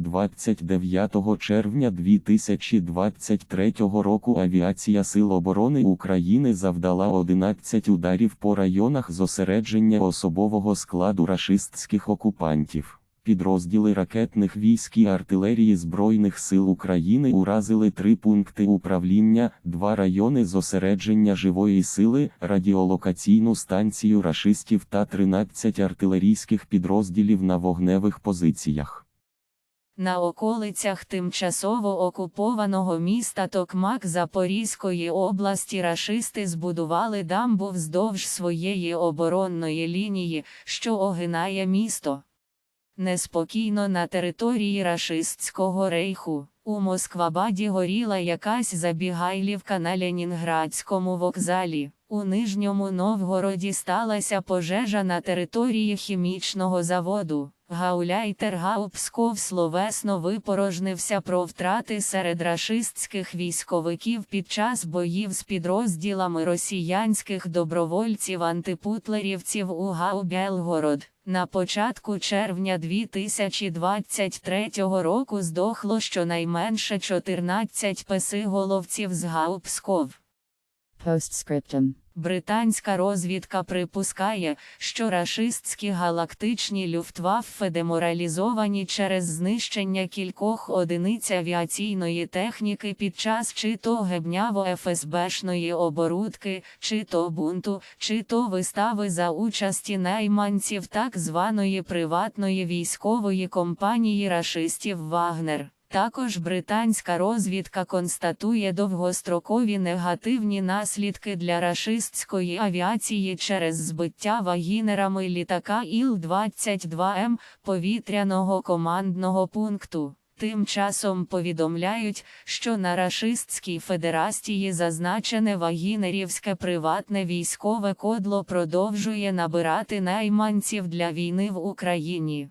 29 червня 2023 року авіація Сил оборони України завдала 11 ударів по районах зосередження особового складу рашистських окупантів. Підрозділи ракетних військ і артилерії Збройних сил України уразили три пункти управління, два райони зосередження живої сили, радіолокаційну станцію рашистів та 13 артилерійських підрозділів на вогневих позиціях. На околицях тимчасово окупованого міста Токмак Запорізької області рашисти збудували дамбу вздовж своєї оборонної лінії, що огинає місто. Неспокійно на території рашистського рейху. У Москвабаді горіла якась забігайлівка на Ленінградському вокзалі. У Нижньому Новгороді сталася пожежа на території хімічного заводу. Гауляйтер Гаупсков словесно випорожнився про втрати серед рашистських військовиків під час боїв з підрозділами росіянських добровольців-антипутлерівців у Гау-Белгород. На початку червня 2023 року здохло щонайменше 14 песиголовців з Гаупсков. Postscriptum. Британська розвідка припускає, що рашистські галактичні люфтваффе деморалізовані через знищення кількох одиниць авіаційної техніки під час чи то гебняво-ФСБшної оборудки, чи то бунту, чи то вистави за участі найманців так званої приватної військової компанії рашистів Вагнер. Також британська розвідка констатує довгострокові негативні наслідки для рашистської авіації через збиття вагінерами літака Іл-22М повітряного командного пункту. Тим часом повідомляють, що на рашистській федерації зазначене вагінерівське приватне військове кодло продовжує набирати найманців для війни в Україні.